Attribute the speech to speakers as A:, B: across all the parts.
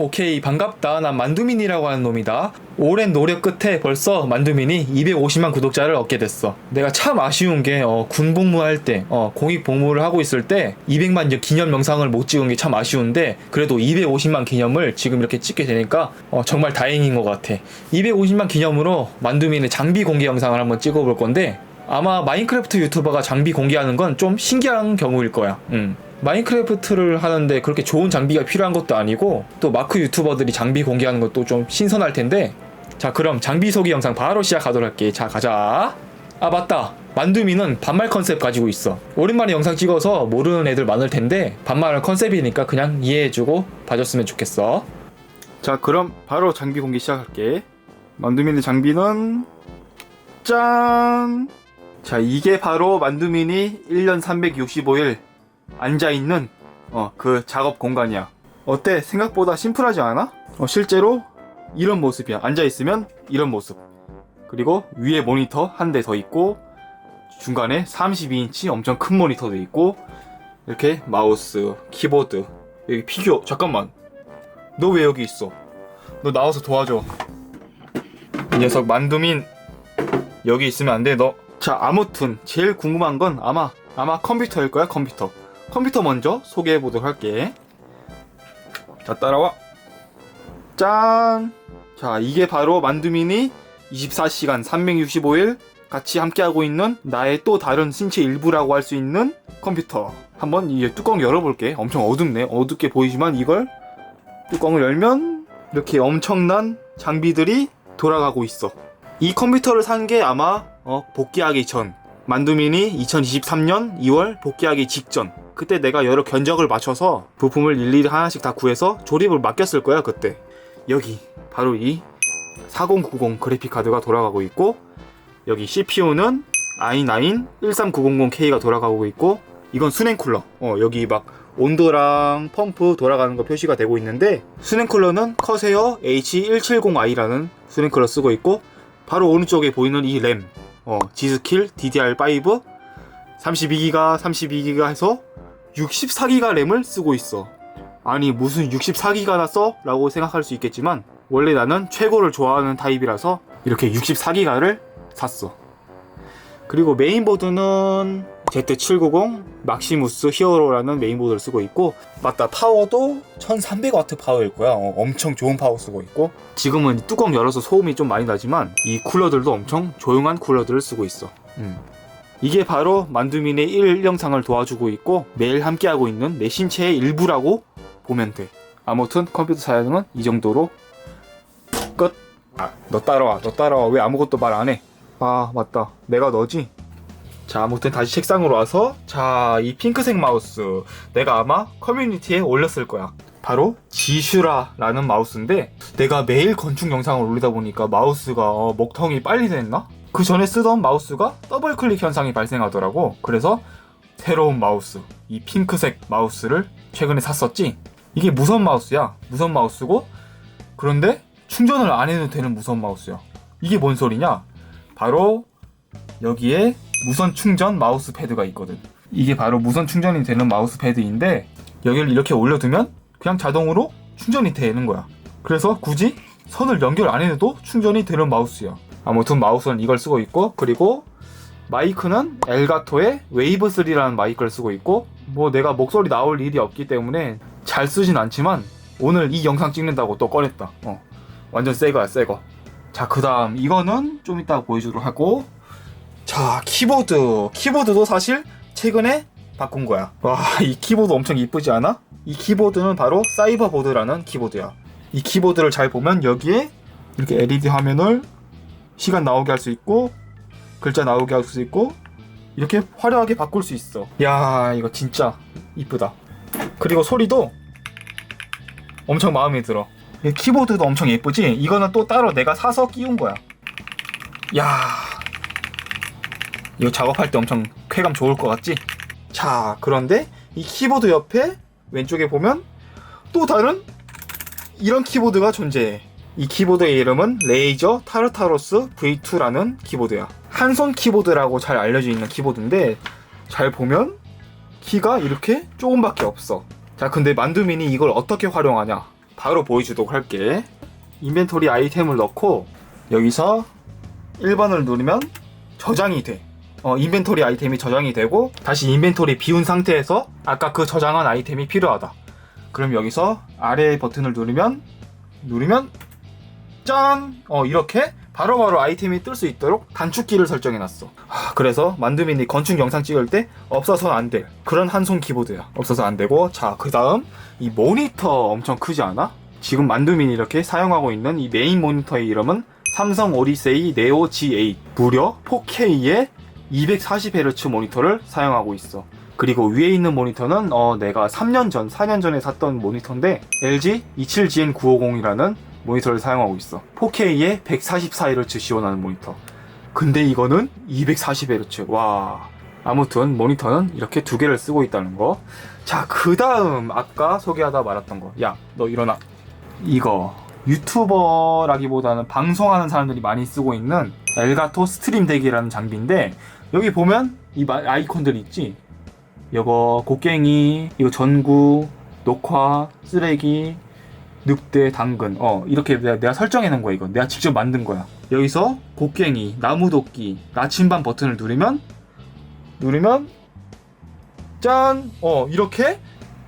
A: 오케이 반갑다. 난 만두민이라고 하는 놈이다. 오랜 노력 끝에 벌써 만두민이 250만 구독자를 얻게 됐어. 내가 참 아쉬운 게 어, 군복무 할 때 어, 공익복무를 하고 있을 때 200만 기념 영상을 못 찍은 게 참 아쉬운데 그래도 250만 기념을 지금 이렇게 찍게 되니까 어, 정말 다행인 것 같아. 250만 기념으로 만두민의 장비 공개 영상을 한번 찍어볼 건데 아마 마인크래프트 유튜버가 장비 공개하는 건 좀 신기한 경우일 거야. 음. 마인크래프트를 하는데 그렇게 좋은 장비가 필요한 것도 아니고 또 마크 유튜버들이 장비 공개하는 것도 좀 신선할 텐데. 자 그럼 장비 소개 영상 바로 시작하도록 할게. 자 가자. 아 맞다. 만두미는 반말 컨셉 가지고 있어. 오랜만에 영상 찍어서 모르는 애들 많을 텐데 반말 컨셉이니까 그냥 이해해주고 봐줬으면 좋겠어. 자 그럼 바로 장비 공개 시작할게. 만두미의 장비는 짠! 자, 이게 바로 만두민이 1년 365일 앉아있는, 어, 그 작업 공간이야. 어때? 생각보다 심플하지 않아? 어, 실제로 이런 모습이야. 앉아있으면 이런 모습. 그리고 위에 모니터 한 대 더 있고, 중간에 32인치 엄청 큰 모니터도 있고, 이렇게 마우스, 키보드, 여기 피규어, 잠깐만. 너 왜 여기 있어? 너 나와서 도와줘. 이 녀석 만두민 여기 있으면 안 돼, 너. 자, 아무튼 제일 궁금한 건 아마 아마 컴퓨터일 거야, 컴퓨터. 컴퓨터 먼저 소개해 보도록 할게. 자, 따라와. 짠. 자, 이게 바로 만두민이 24시간 365일 같이 함께하고 있는 나의 또 다른 신체 일부라고 할 수 있는 컴퓨터. 한번 이 뚜껑 열어볼게. 엄청 어둡네. 어둡게 보이지만 이걸 뚜껑을 열면 이렇게 엄청난 장비들이 돌아가고 있어. 이 컴퓨터를 산 게 아마 어, 복귀하기 전. 만두민이 2023년 2월 복귀하기 직전. 그때 내가 여러 견적을 맞춰서 부품을 일일이 하나씩 다 구해서 조립을 맡겼을 거야 그때. 여기 바로 이 4090 그래픽 카드가 돌아가고 있고 여기 CPU는 i9 13900K가 돌아가고 있고 이건 수냉 쿨러. 어 여기 막 온도랑 펌프 돌아가는 거 표시가 되고 있는데 수냉 쿨러는 커세어 H170i라는 수냉 쿨러 쓰고 있고 바로 오른쪽에 보이는 이 램, 어, 지스킬 DDR5 32기가 32기가 해서 64기가 램을 쓰고 있어. 아니 무슨 64기가나 써? 라고 생각할 수 있겠지만 원래 나는 최고를 좋아하는 타입이라서 이렇게 64기가를 샀어. 그리고 메인보드는 Z790 막시무스 히어로라는 메인보드를 쓰고 있고 맞다. 파워도 1300W 파워일 거야. 어, 엄청 좋은 파워 쓰고 있고. 지금은 뚜껑 열어서 소음이 좀 많이 나지만 이 쿨러들도 엄청 조용한 쿨러들을 쓰고 있어. 음. 이게 바로 만두민의 1 영상을 도와주고 있고 매일 함께하고 있는 내 신체의 일부라고 보면 돼. 아무튼 컴퓨터 사양은 이 정도로. 끝. 아, 너 따라와. 너 따라와. 왜 아무것도 말 안 해? 아 맞다. 내가 너지? 자 아무튼 다시 책상으로 와서 자 이 핑크색 마우스 내가 아마 커뮤니티에 올렸을 거야. 바로 지슈라라는 마우스인데 내가 매일 건축 영상을 올리다 보니까 마우스가 어, 먹통이 빨리 됐나? 그 전에 쓰던 마우스가 더블 클릭 현상이 발생하더라고. 그래서 새로운 마우스 이 핑크색 마우스를 최근에 샀었지? 이게 무선 마우스야. 무선 마우스고 그런데 충전을 안 해도 되는 무선 마우스야. 이게 뭔 소리냐? 바로 여기에 무선 충전 마우스 패드가 있거든. 이게 바로 무선 충전이 되는 마우스 패드인데 여기를 이렇게 올려두면 그냥 자동으로 충전이 되는 거야. 그래서 굳이 선을 연결 안 해도 충전이 되는 마우스야. 아무튼 마우스는 이걸 쓰고 있고 그리고 마이크는 엘가토의 웨이브 3라는 마이크를 쓰고 있고 뭐 내가 목소리 나올 일이 없기 때문에 잘 쓰진 않지만 오늘 이 영상 찍는다고 또 꺼냈다. 어. 완전 새 거야, 새 거. 자, 그 다음, 이거는 좀 이따 보여주도록 하고, 자, 키보드. 키보드도 사실 최근에 바꾼 거야. 와, 이 키보드 엄청 이쁘지 않아? 이 키보드는 바로 사이버보드라는 키보드야. 이 키보드를 잘 보면 여기에 이렇게 LED 화면을 시간 나오게 할 수 있고, 글자 나오게 할 수 있고, 이렇게 화려하게 바꿀 수 있어. 야, 이거 진짜 이쁘다. 그리고 소리도 엄청 마음에 들어. 이 키보드도 엄청 예쁘지? 이거는 또 따로 내가 사서 끼운 거야. 야, 이거 작업할 때 엄청 쾌감 좋을 것 같지? 자, 그런데 이 키보드 옆에 왼쪽에 보면 또 다른 이런 키보드가 존재해. 이 키보드의 이름은 레이저 타르타로스 V2라는 키보드야. 한 손 키보드라고 잘 알려져 있는 키보드인데 잘 보면 키가 이렇게 조금밖에 없어. 자, 근데 만두민이 이걸 어떻게 활용하냐? 바로 보여주도록 할게. 인벤토리 아이템을 넣고 여기서 1번을 누르면 저장이 돼. 어, 인벤토리 아이템이 저장이 되고 다시 인벤토리 비운 상태에서 아까 그 저장한 아이템이 필요하다. 그럼 여기서 아래 버튼을 누르면 누르면 짠! 어, 이렇게 바로바로 아이템이 뜰 수 있도록 단축키를 설정해 놨어. 하, 그래서 만두민이 건축 영상 찍을 때 없어서는 안 돼. 그런 한 손 키보드야. 없어서 안 되고 자, 그다음 이 모니터 엄청 크지 않아? 지금 만두민이 이렇게 사용하고 있는 이 메인 모니터의 이름은 삼성 오디세이 네오 G8 무려 4K의 240Hz 모니터를 사용하고 있어. 그리고 위에 있는 모니터는 어, 내가 3년 전, 4년 전에 샀던 모니터인데 LG 27GN950이라는 모니터를 사용하고 있어. 4K에 144Hz 지원하는 모니터. 근데 이거는 240Hz. 와. 아무튼 모니터는 이렇게 두 개를 쓰고 있다는 거. 자, 그 다음 아까 소개하다 말았던 거. 야, 너 일어나. 이거 유튜버라기보다는 방송하는 사람들이 많이 쓰고 있는 엘가토 스트림 덱이라는 장비인데 여기 보면 이 마- 아이콘들 있지. 이거 곡괭이, 이거 전구, 녹화, 쓰레기, 늑대, 당근. 어, 이렇게 내가, 내가 설정해 놓은 거야, 이거. 내가 직접 만든 거야. 여기서 곡괭이, 나무도끼, 나침반 버튼을 누르면, 누르면, 짠! 어, 이렇게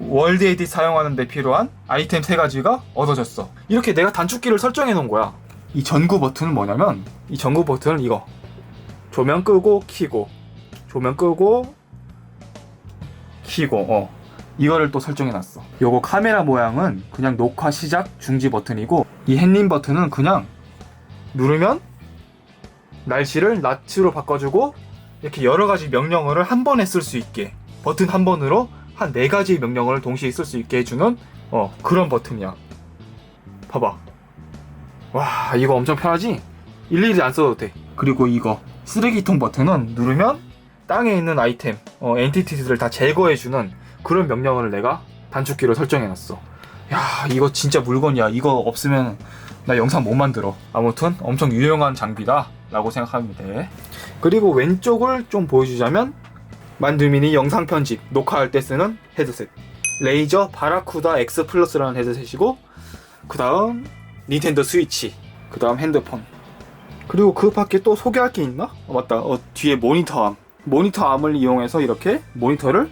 A: 월드 에딧 사용하는 데 필요한 아이템 세 가지가 얻어졌어. 이렇게 내가 단축키를 설정해 놓은 거야. 이 전구 버튼은 뭐냐면, 이 전구 버튼은 이거. 조명 끄고, 키고, 조명 끄고, 키고, 어. 이거를 또 설정해 놨어. 요거 카메라 모양은 그냥 녹화 시작 중지 버튼이고 이 핸님 버튼은 그냥 누르면 날씨를 낮으로 바꿔주고 이렇게 여러 가지 명령어를 한 번에 쓸 수 있게 버튼 한 번으로 한 네 가지 명령어를 동시에 쓸 수 있게 해주는 어 그런 버튼이야. 봐봐. 와 이거 엄청 편하지? 일일이 안 써도 돼. 그리고 이거 쓰레기통 버튼은 누르면 땅에 있는 아이템, 어, 엔티티들을 다 제거해주는 그런 명령어를 내가 단축키로 설정해놨어. 야, 이거 진짜 물건이야. 이거 없으면 나 영상 못 만들어. 아무튼 엄청 유용한 장비다. 라고 생각하면 돼. 그리고 왼쪽을 좀 보여주자면 만두민이 영상 편집, 녹화할 때 쓰는 헤드셋. 레이저 바라쿠다 X 플러스라는 헤드셋이고, 그 다음 닌텐도 스위치, 그 다음 핸드폰. 그리고 그 밖에 또 소개할 게 있나? 어, 맞다. 어, 뒤에 모니터암. 모니터암을 이용해서 이렇게 모니터를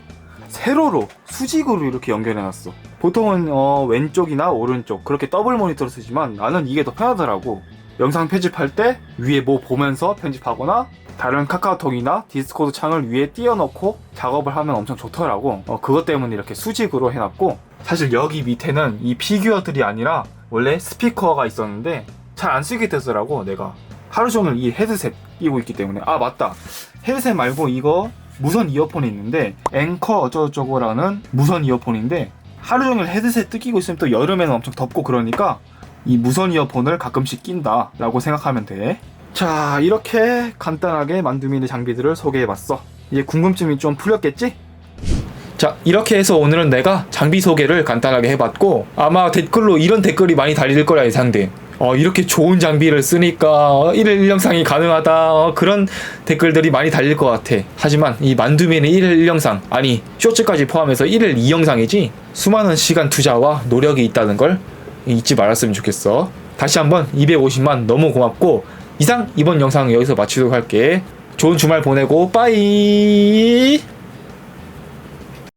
A: 세로로 수직으로 이렇게 연결해놨어. 보통은 어, 왼쪽이나 오른쪽 그렇게 더블 모니터를 쓰지만 나는 이게 더 편하더라고. 영상 편집할 때 위에 뭐 보면서 편집하거나 다른 카카오톡이나 디스코드 창을 위에 띄워놓고 작업을 하면 엄청 좋더라고. 어, 그것 때문에 이렇게 수직으로 해놨고 사실 여기 밑에는 이 피규어들이 아니라 원래 스피커가 있었는데 잘 안 쓰게 되더라고 내가. 하루 종일 이 헤드셋 끼고 있기 때문에. 아 맞다. 헤드셋 말고 이거 무선 이어폰이 있는데 앵커 어쩌고저쩌고라는 무선 이어폰인데 하루 종일 헤드셋 뜯기고 있으면 또 여름에는 엄청 덥고 그러니까 이 무선 이어폰을 가끔씩 낀다 라고 생각하면 돼 자 이렇게 간단하게 만두미의 장비들을 소개해봤어. 이제 궁금증이 좀 풀렸겠지? 자 이렇게 해서 오늘은 내가 장비 소개를 간단하게 해봤고 아마 댓글로 이런 댓글이 많이 달릴 거라 예상돼. 어, 이렇게 좋은 장비를 쓰니까 어, 1일 1영상이 가능하다. 어, 그런 댓글들이 많이 달릴 것 같아. 하지만 이 만두민의 1일 1영상 아니 쇼츠까지 포함해서 1일 2영상이지 수많은 시간 투자와 노력이 있다는 걸 잊지 말았으면 좋겠어. 다시 한번 250만 너무 고맙고 이상 이번 영상 여기서 마치도록 할게. 좋은 주말 보내고 빠이